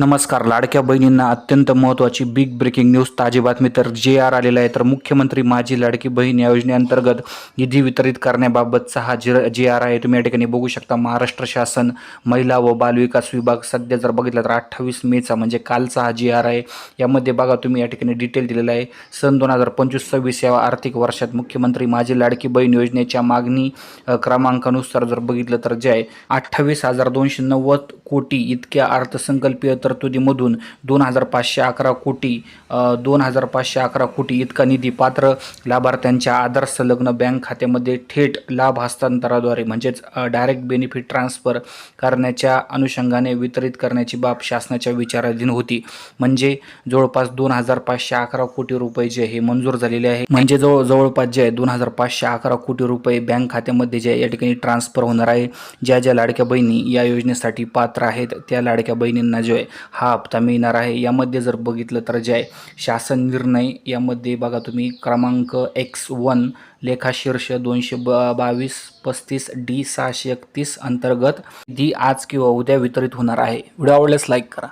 नमस्कार. लाडक्या बहिणींना अत्यंत महत्त्वाची बिग ब्रेकिंग न्यूज ताजी बातमी तर जे आर आलेला आहे. तर मुख्यमंत्री माझी लाडकी बहीण या योजनेअंतर्गत निधी वितरित करण्याबाबतचा हा जे जे आर आहे तुम्ही या ठिकाणी बघू शकता. महाराष्ट्र शासन महिला व बालविकास विभाग सध्या जर बघितला तर अठ्ठावीस मेचा म्हणजे कालचा हा जे आर आहे यामध्ये बघा तुम्ही या ठिकाणी डिटेल दिलेला आहे. सन दोन हजार पंचवीस सव्वीस या आर्थिक वर्षात मुख्यमंत्री माझी लाडकी बहीण योजनेच्या मागणी क्रमांकानुसार जर बघितलं तर जे आहे अठ्ठावीस हजार दोनशे नव्वद कोटी इतक्या अर्थसंकल्पीय तर तरतुदीमधून दोन हजार पाचशे अकरा कोटी दोन हजार पाचशे अकरा कोटी इतका निधी पात्र लाभार्थ्यांच्या आधार संलग्न बँक खात्यामध्ये थेट लाभ हस्तांतराद्वारे म्हणजेच डायरेक्ट बेनिफिट ट्रान्सफर करण्याच्या अनुषंगाने वितरित करण्याची बाब शासनाच्या विचाराधीन होती. म्हणजे जवळपास दोन हजार पाचशे अकरा कोटी रुपये जे हे मंजूर झालेले आहे. म्हणजे जवळ जवळपास जे आहे दोन हजार पाचशे अकरा कोटी रुपये बँक खात्यामध्ये जे या ठिकाणी ट्रान्सफर होणार आहे. ज्या ज्या लाडक्या बहिणी या योजनेसाठी पात्र आहेत त्या लाडक्या बहिणींना जो आहे हा हप्ता मिळणार आहे. यामध्ये जर बघितलं तर जे आहे शासन निर्णय यामध्ये बघा तुम्ही क्रमांक एक्स वन लेखाशीर्ष दोनशे ब बावीस पस्तीस डी सहाशे एकतीस अंतर्गत दी आज किंवा उद्या वितरित होणार आहे. व्हिडिओ आवडल्यास लाईक करा.